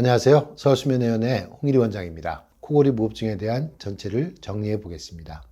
안녕하세요. 서울수면의원의 홍일희 원장입니다. 코골이 무호흡증에 대한 전체를 정리해 보겠습니다.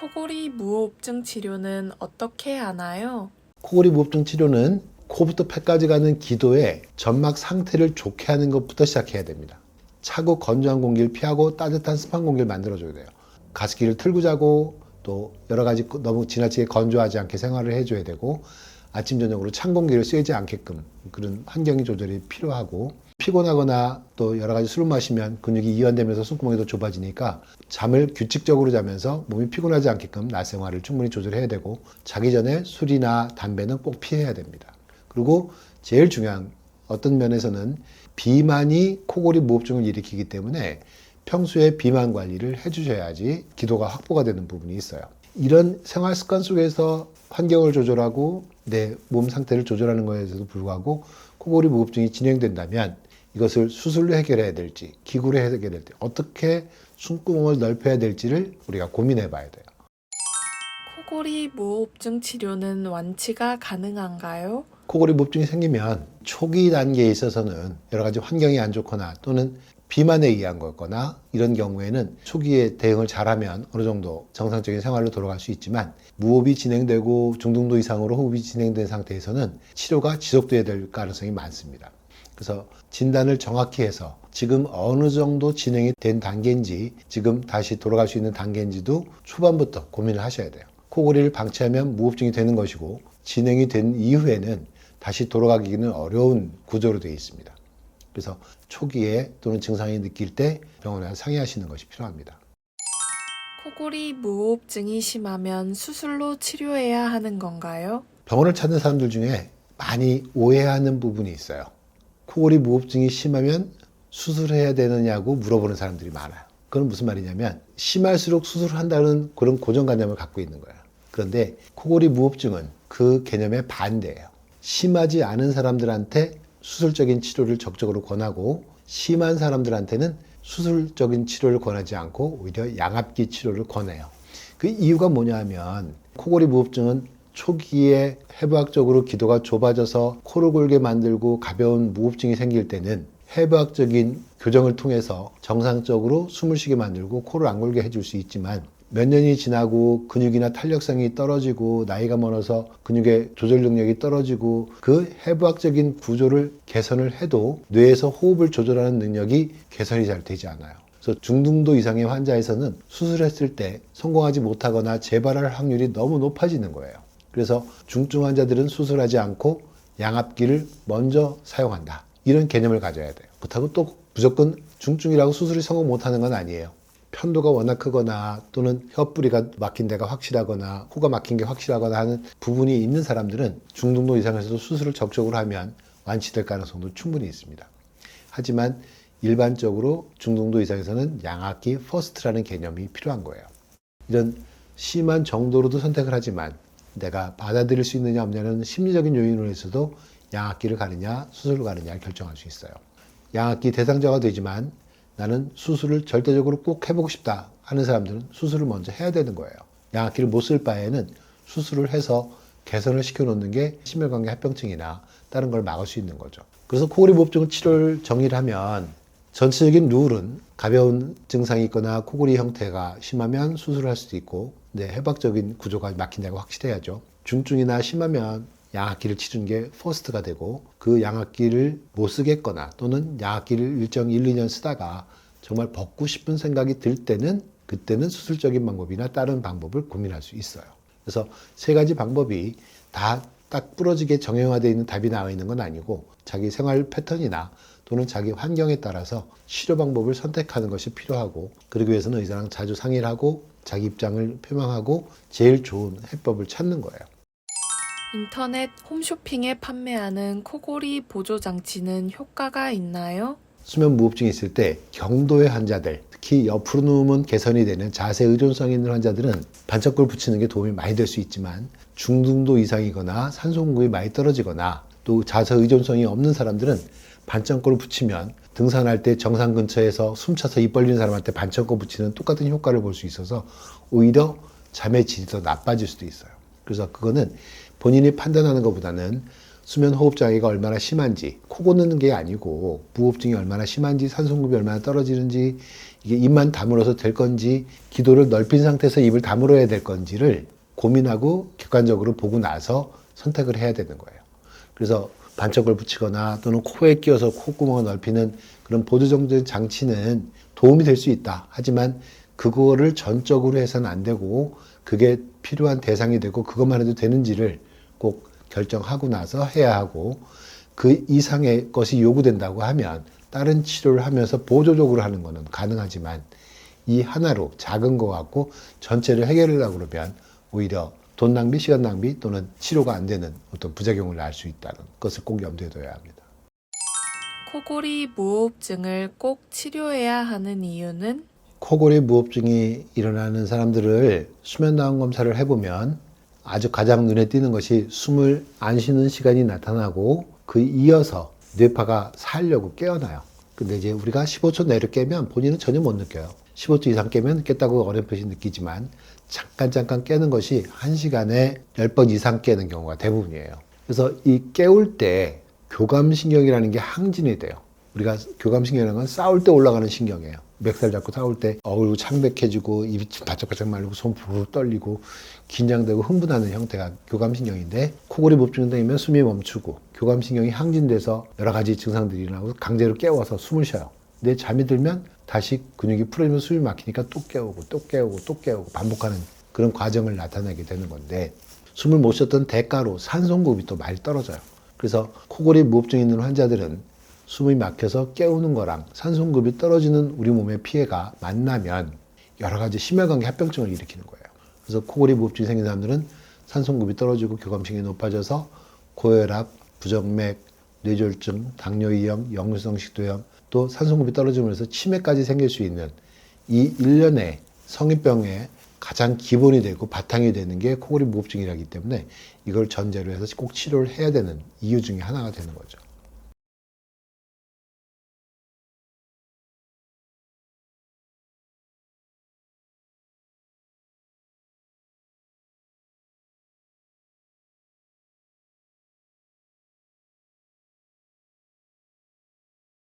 코골이 무호흡증 치료는 어떻게 하나요? 코골이 무호흡증 치료는 코부터 폐까지 가는 기도의 점막 상태를 좋게 하는 것부터 시작해야 됩니다. 차고 건조한 공기를 피하고 따뜻한 습한 공기를 만들어줘야 돼요. 가습기를 틀고 자고 또 여러 가지 너무 지나치게 건조하지 않게 생활을 해줘야 되고 아침 저녁으로 찬 공기를 쐬지 않게끔 그런 환경이 조절이 필요하고 피곤하거나 또 여러 가지 술을 마시면 근육이 이완되면서 숨구멍이 더 좁아지니까 잠을 규칙적으로 자면서 몸이 피곤하지 않게끔 낮 생활을 충분히 조절해야 되고 자기 전에 술이나 담배는 꼭 피해야 됩니다. 그리고 제일 중요한 어떤 면에서는 비만이 코골이 무호흡증을 일으키기 때문에 평소에 비만 관리를 해주셔야지 기도가 확보가 되는 부분이 있어요. 이런 생활 습관 속에서 환경을 조절하고 내 몸 상태를 조절하는 것에도 불구하고 코골이 무호흡증이 진행된다면 이것을 수술로 해결해야 될지 기구로 해결해야 될지 어떻게 숨구멍을 넓혀야 될지를 우리가 고민해 봐야 돼요. 코골이 무호흡증 치료는 완치가 가능한가요? 코골이 무호흡증이 생기면 초기 단계에 있어서는 여러 가지 환경이 안 좋거나 또는 비만에 의한 거거나 이런 경우에는 초기에 대응을 잘하면 어느 정도 정상적인 생활로 돌아갈 수 있지만 무호흡이 진행되고 중등도 이상으로 호흡이 진행된 상태에서는 치료가 지속돼야 될 가능성이 많습니다. 그래서 진단을 정확히 해서 지금 어느 정도 진행이 된 단계인지 지금 다시 돌아갈 수 있는 단계인지도 초반부터 고민을 하셔야 돼요. 코골이를 방치하면 무호흡증이 되는 것이고 진행이 된 이후에는 다시 돌아가기는 어려운 구조로 되어 있습니다. 그래서 초기에 또는 증상이 느낄 때 병원에 상의하시는 것이 필요합니다. 코골이 무호흡증이 심하면 수술로 치료해야 하는 건가요? 병원을 찾는 사람들 중에 많이 오해하는 부분이 있어요. 코골이 무호흡증이 심하면 수술해야 되느냐고 물어보는 사람들이 많아요. 그건 무슨 말이냐면 심할수록 수술을 한다는 그런 고정관념을 갖고 있는 거예요. 그런데 코골이 무호흡증은 그 개념의 반대예요. 심하지 않은 사람들한테 수술적인 치료를 적극적으로 권하고 심한 사람들한테는 수술적인 치료를 권하지 않고 오히려 양압기 치료를 권해요. 그 이유가 뭐냐 하면 코골이 무호흡증은 초기에 해부학적으로 기도가 좁아져서 코를 골게 만들고 가벼운 무호흡증이 생길 때는 해부학적인 교정을 통해서 정상적으로 숨을 쉬게 만들고 코를 안 골게 해줄 수 있지만 몇 년이 지나고 근육이나 탄력성이 떨어지고 나이가 많아서 근육의 조절 능력이 떨어지고 그 해부학적인 구조를 개선을 해도 뇌에서 호흡을 조절하는 능력이 개선이 잘 되지 않아요. 그래서 중등도 이상의 환자에서는 수술했을 때 성공하지 못하거나 재발할 확률이 너무 높아지는 거예요. 그래서 중증 환자들은 수술하지 않고 양압기를 먼저 사용한다. 이런 개념을 가져야 돼요. 그렇다고 또 무조건 중증이라고 수술이 성공 못하는 건 아니에요. 편도가 워낙 크거나 또는 혀뿌리가 막힌 데가 확실하거나 코가 막힌 게 확실하거나 하는 부분이 있는 사람들은 중등도 이상에서도 수술을 적극적으로 하면 완치될 가능성도 충분히 있습니다. 하지만 일반적으로 중등도 이상에서는 양압기 퍼스트라는 개념이 필요한 거예요. 이런 심한 정도로도 선택을 하지만 내가 받아들일 수 있느냐 없느냐는 심리적인 요인으로 해서도 양압기를 가느냐 수술을 가느냐 결정할 수 있어요. 양압기 대상자가 되지만 나는 수술을 절대적으로 꼭 해보고 싶다 하는 사람들은 수술을 먼저 해야 되는 거예요. 양압기를 못 쓸 바에는 수술을 해서 개선을 시켜놓는 게 심혈관계 합병증이나 다른 걸 막을 수 있는 거죠. 그래서 코골이 무호흡증 치료를 정의를 하면 전체적인 룰은 가벼운 증상이 있거나 코골이 형태가 심하면 수술을 할 수도 있고 네, 해박적인 구조가 막힌다고 확실해야죠. 중증이나 심하면 양압기를 치르는 게 퍼스트가 되고 그 양압기를 못 쓰겠거나 또는 양압기를 일정 1, 2년 쓰다가 정말 벗고 싶은 생각이 들 때는 그때는 수술적인 방법이나 다른 방법을 고민할 수 있어요. 그래서 세 가지 방법이 다 딱 부러지게 정형화되어 있는 답이 나와 있는 건 아니고 자기 생활 패턴이나 또는 자기 환경에 따라서 치료 방법을 선택하는 것이 필요하고 그러기 위해서는 의사랑 자주 상의를 하고 자기 입장을 표명하고 제일 좋은 해법을 찾는 거예요. 인터넷 홈쇼핑에 판매하는 코골이 보조 장치는 효과가 있나요? 수면 무호흡증이 있을 때 경도의 환자들, 특히 옆으로 누우면 개선이 되는 자세 의존성 있는 환자들은 반짝골 붙이는 게 도움이 많이 될 수 있지만 중등도 이상이거나 산소 공급이 많이 떨어지거나 또 자세 의존성이 없는 사람들은 반창골을 붙이면 등산할 때 정상 근처에서 숨차서 입 벌리는 사람한테 반창골 붙이는 똑같은 효과를 볼 수 있어서 오히려 잠의 질이 더 나빠질 수도 있어요. 그래서 그거는 본인이 판단하는 것보다는 수면 호흡 장애가 얼마나 심한지, 코 고는 게 아니고 무호흡증이 얼마나 심한지, 산소공급이 얼마나 떨어지는지, 이게 입만 다물어서 될 건지, 기도를 넓힌 상태에서 입을 다물어야 될 건지를 고민하고 객관적으로 보고 나서 선택을 해야 되는 거예요. 그래서 반쪽을 붙이거나 또는 코에 끼워서 콧구멍을 넓히는 그런 보조정된 장치는 도움이 될 수 있다. 하지만 그거를 전적으로 해서는 안 되고 그게 필요한 대상이 되고 그것만 해도 되는지를 꼭 결정하고 나서 해야 하고 그 이상의 것이 요구된다고 하면 다른 치료를 하면서 보조적으로 하는 거는 가능하지만 이 하나로 작은 거 갖고 전체를 해결하려고 그러면 오히려 돈 낭비, 시간 낭비 또는 치료가 안 되는 어떤 부작용을 낳을 수 있다는 것을 꼭 염두에 둬야 합니다. 코골이 무호흡증을 꼭 치료해야 하는 이유는 코골이 무호흡증이 일어나는 사람들을 수면 나온 검사를 해보면 아주 가장 눈에 띄는 것이 숨을 안 쉬는 시간이 나타나고 그 이어서 뇌파가 살려고 깨어나요. 근데 이제 우리가 15초 내로 깨면 본인은 전혀 못 느껴요. 15초 이상 깨면 깼다고 어렴풋이 느끼지만 잠깐 잠깐 깨는 것이 1시간에 10번 이상 깨는 경우가 대부분이에요. 그래서 이 깨울 때 교감신경이라는 게 항진이 돼요. 우리가 교감신경이라는 건 싸울 때 올라가는 신경이에요. 멱살 잡고 싸울 때 얼굴 창백해지고 입이 바짝바짝 말리고 손 부르르 떨리고 긴장되고 흥분하는 형태가 교감신경인데 코골이 등이면 숨이 멈추고 교감신경이 항진돼서 여러 가지 증상들이 일어나고 강제로 깨워서 숨을 쉬어요. 근데 잠이 들면 다시 근육이 풀어지면 숨이 막히니까 또 깨우고 또 깨우고 또 깨우고 반복하는 그런 과정을 나타내게 되는 건데 숨을 못 쉬었던 대가로 산소공급이 또 많이 떨어져요. 그래서 코골이 무호흡증 있는 환자들은 숨이 막혀서 깨우는 거랑 산소공급이 떨어지는 우리 몸의 피해가 만나면 여러 가지 심혈관계 합병증을 일으키는 거예요. 그래서 코골이 무호흡증이 생긴 사람들은 산소공급이 떨어지고 교감신경이 높아져서 고혈압, 부정맥, 뇌졸중, 당뇨이형, 역류성 식도염, 또 산소공급이 떨어지면서 치매까지 생길 수 있는 이 일련의 성인병의 가장 기본이 되고 바탕이 되는 게 코골이 무호흡증이라기 때문에 이걸 전제로 해서 꼭 치료를 해야 되는 이유 중에 하나가 되는 거죠.